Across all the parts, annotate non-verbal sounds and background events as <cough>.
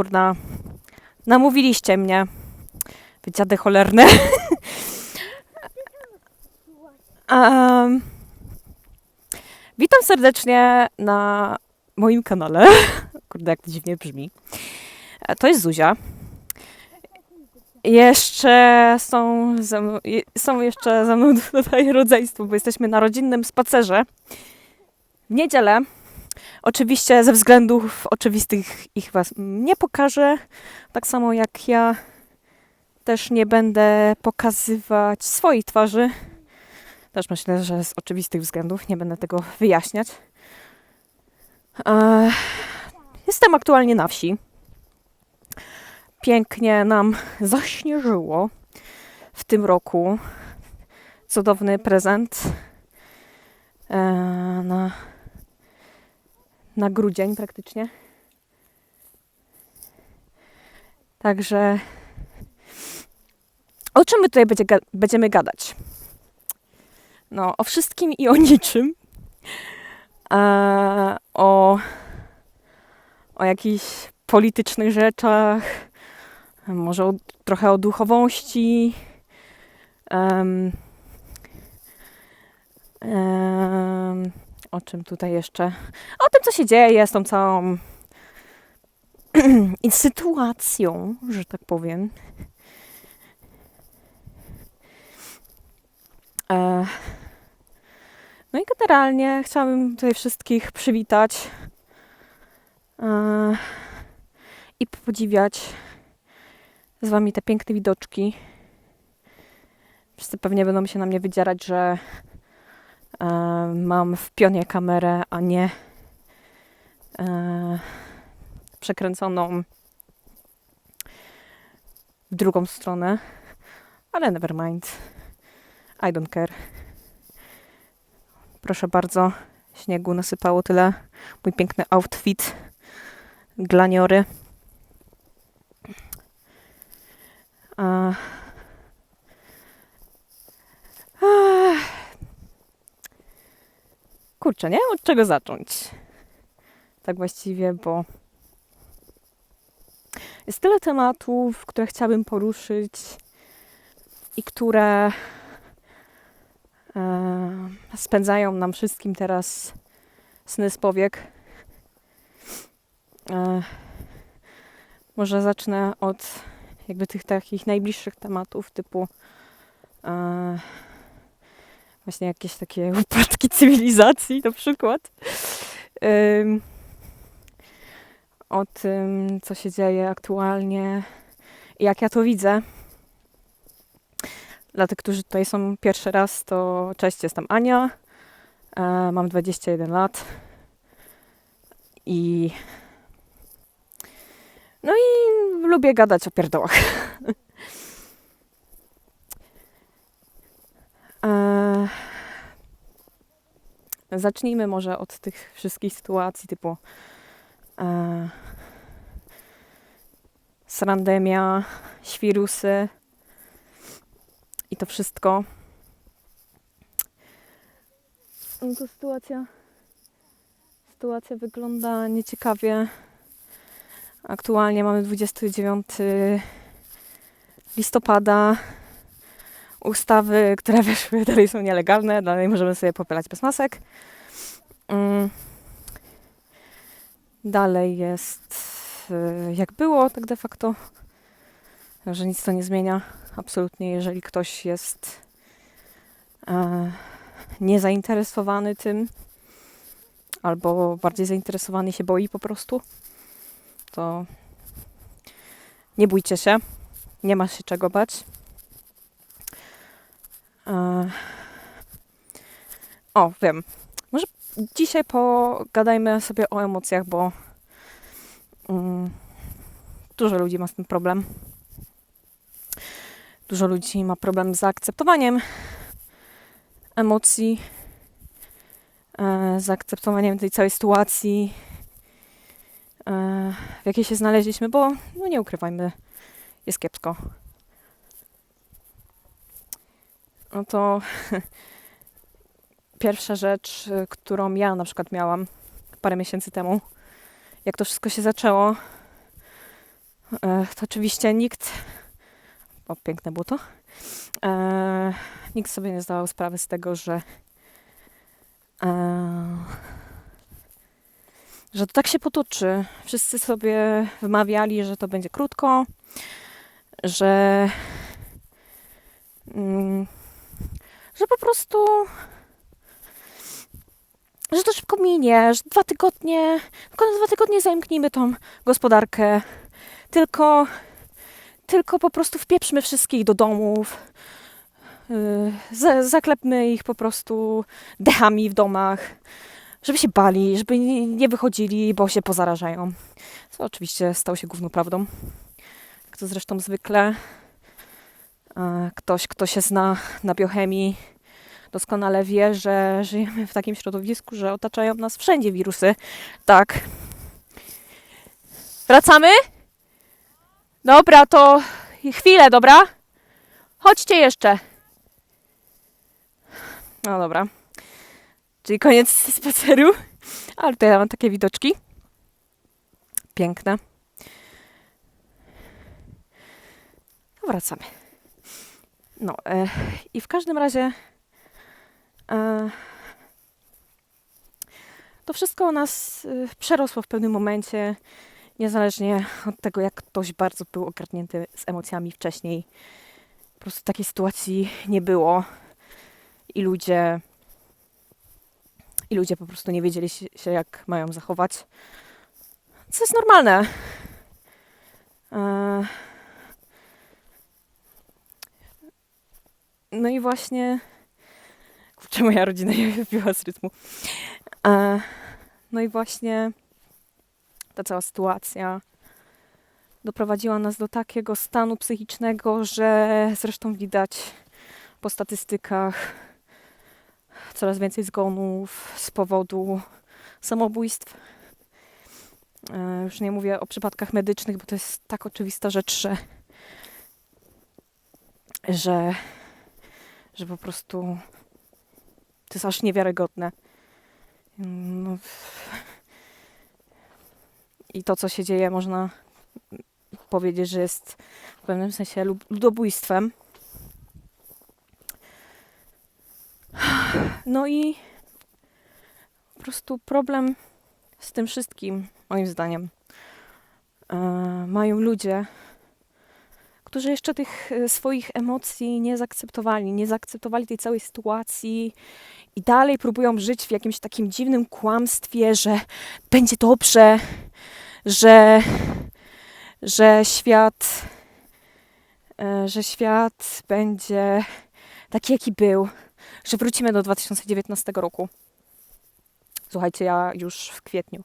kurna, namówiliście mnie. Wy dziady cholerne. <laughs> Em, witam serdecznie na moim kanale. <laughs> Kurde, jak to dziwnie brzmi. E, To jest Zuzia. Jeszcze są, ze mną, są jeszcze ze mną <laughs> tutaj rodzeństwo, bo jesteśmy na rodzinnym spacerze. W niedzielę. Oczywiście ze względów oczywistych ich Was nie pokażę. Tak samo jak ja też nie będę pokazywać swoich twarzy. Też myślę, że z oczywistych względów nie będę tego wyjaśniać. E, Jestem aktualnie na wsi. Pięknie nam zaśnieżyło w tym roku. Cudowny prezent e, na, na grudzień praktycznie. Także o czym my tutaj będzie, będziemy gadać? No, o wszystkim i o niczym. O, o jakichś politycznych rzeczach, może o, trochę o duchowości. em, em, o czym tutaj jeszcze? O tym, co się dzieje z tą całą <clears throat> sytuacją, że tak powiem. No i generalnie chciałabym tutaj wszystkich przywitać i podziwiać z Wami te piękne widoczki. Wszyscy pewnie będą się na mnie wydzierać, że mam w pionie kamerę, a nie e, przekręconą w drugą stronę. Ale never mind. I don't care. Proszę bardzo, śniegu nasypało tyle. Mój piękny outfit glaniory. A... Kurczę, nie? Od czego zacząć? Tak właściwie, bo jest tyle tematów, które chciałabym poruszyć i które e, spędzają nam wszystkim teraz sny z powiek. E, może zacznę od jakby tych takich najbliższych tematów, typu e, właśnie jakieś takie <laughs> upadki cywilizacji na przykład. O tym, co się dzieje aktualnie i jak ja to widzę. Dla tych, którzy tutaj są pierwszy raz, to cześć, jestem Ania. E, mam 21 lat. I no i lubię gadać o pierdołach. <laughs> e, zacznijmy może od tych wszystkich sytuacji typu e, srandemia, świrusy i to wszystko. No to sytuacja, sytuacja wygląda nieciekawie. Aktualnie mamy 29 listopada. Ustawy, które <laughs> weszły, dalej są nielegalne, dalej możemy sobie popylać bez masek. Mm. Dalej jest y, jak było, tak de facto. Że nic to nie zmienia. Absolutnie, jeżeli ktoś jest e, niezainteresowany tym, albo bardziej zainteresowany się boi po prostu, to nie bójcie się. Nie ma się czego bać. O, wiem. Może dzisiaj pogadajmy sobie o emocjach, bo mm, dużo ludzi ma z tym problem. Dużo ludzi ma problem z zaakceptowaniem emocji, e, z zaakceptowaniem tej całej sytuacji, e, w jakiej się znaleźliśmy, bo no nie ukrywajmy, jest kiepsko. No to <laughs> pierwsza rzecz, y, którą ja na przykład miałam parę miesięcy temu, jak to wszystko się zaczęło, E, to oczywiście nikt. O, piękne było to. E, nikt sobie nie zdawał sprawy z tego, że. E, że to tak się potoczy. Wszyscy sobie wymawiali, że to będzie krótko, że. Mm, że po prostu. Że to szybko minie, że dwa tygodnie, tylko na dwa tygodnie zamknijmy tą gospodarkę. Tylko, tylko po prostu wpieprzmy wszystkich do domów. Yy, za- zaklepmy ich po prostu dechami w domach, żeby się bali, żeby nie wychodzili, bo się pozarażają. Co oczywiście stało się główną prawdą. Jak to zresztą zwykle. Ktoś, kto się zna na biochemii, doskonale wie, że żyjemy w takim środowisku, że otaczają nas wszędzie wirusy. Tak. Wracamy? Dobra, to chwilę, dobra? Chodźcie jeszcze. No dobra. Czyli koniec spaceru. Ale tutaj ja mam takie widoczki. Piękne. No wracamy. No e, i w każdym razie to wszystko nas e, przerosło w pewnym momencie, niezależnie od tego, jak ktoś bardzo był ogarnięty z emocjami wcześniej. Po prostu takiej sytuacji nie było i ludzie i ludzie po prostu nie wiedzieli się, się, jak mają zachować. Co jest normalne. E, No i właśnie. Kurczę, moja rodzina je wybiła z rytmu. E, No i właśnie ta cała sytuacja doprowadziła nas do takiego stanu psychicznego, że zresztą widać po statystykach coraz więcej zgonów z powodu samobójstw. E, Już nie mówię o przypadkach medycznych, bo to jest tak oczywista rzecz, że, że, że po prostu to jest aż niewiarygodne. No, I to, co się dzieje, można powiedzieć, że jest w pewnym sensie ludobójstwem. No i po prostu problem z tym wszystkim, moim zdaniem, e, mają ludzie, którzy jeszcze tych e, swoich emocji nie zaakceptowali, nie zaakceptowali tej całej sytuacji i dalej próbują żyć w jakimś takim dziwnym kłamstwie, że będzie dobrze, że, że świat, e, że świat będzie taki, jaki był, że wrócimy do 2019 roku. Słuchajcie, ja już w kwietniu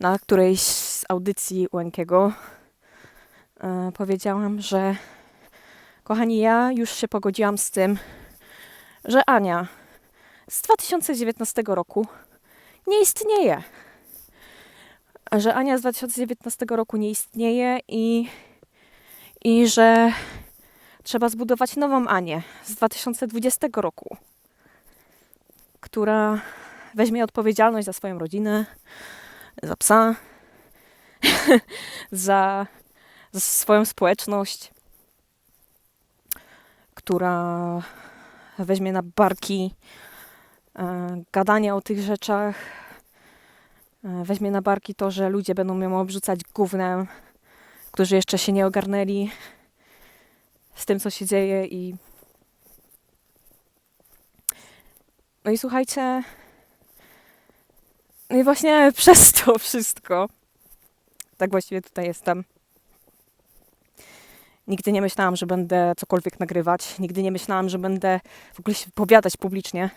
na którejś z audycji Łękiego powiedziałam, że kochani, ja już się pogodziłam z tym, że Ania z 2019 roku nie istnieje. Że Ania z 2019 roku nie istnieje i, i że trzeba zbudować nową Anię z 2020 roku, która weźmie odpowiedzialność za swoją rodzinę, za psa, <laughs> za swoją społeczność, która weźmie na barki e, gadanie o tych rzeczach, e, weźmie na barki to, że ludzie będą ją obrzucać gównem, którzy jeszcze się nie ogarnęli z tym, co się dzieje i no i słuchajcie, no i właśnie <laughs> przez to wszystko, tak właściwie tutaj jestem. Nigdy nie myślałam, że będę cokolwiek nagrywać. Nigdy nie myślałam, że będę w ogóle się wypowiadać publicznie.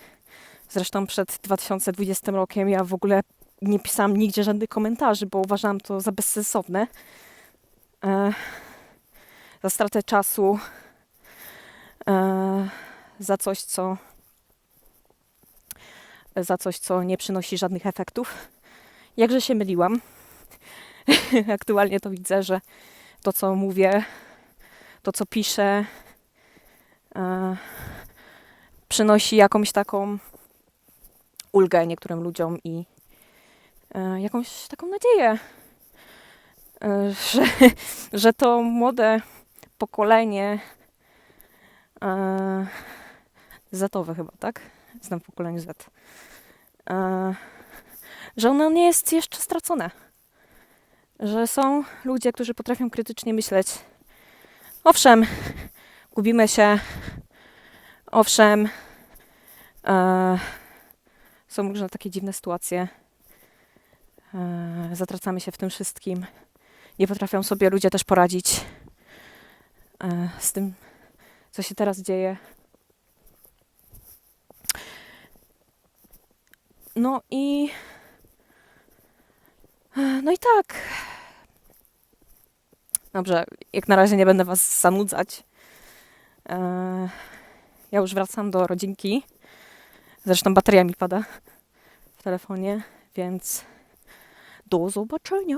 Zresztą przed 2020 rokiem ja w ogóle nie pisałam nigdzie żadnych komentarzy, bo uważałam to za bezsensowne. E, za stratę czasu. E, za coś, co za coś, co nie przynosi żadnych efektów. Jakże się myliłam. <laughs> Aktualnie to widzę, że to, co mówię, to, co piszę, e, przynosi jakąś taką ulgę niektórym ludziom i e, jakąś taką nadzieję. e, że, <laughs> że to młode pokolenie e, Z-owe chyba, tak? Znam pokolenie Z. Że ono nie jest jeszcze stracone. Że są ludzie, którzy potrafią krytycznie myśleć. Owszem, gubimy się. Owszem, e, są różne takie dziwne sytuacje. E, zatracamy się w tym wszystkim. Nie potrafią sobie ludzie też poradzić e, z tym, co się teraz dzieje. No i. e, No i tak. Dobrze, jak na razie nie będę Was zanudzać. E, ja już wracam do rodzinki. Zresztą bateria mi pada w telefonie, więc do zobaczenia.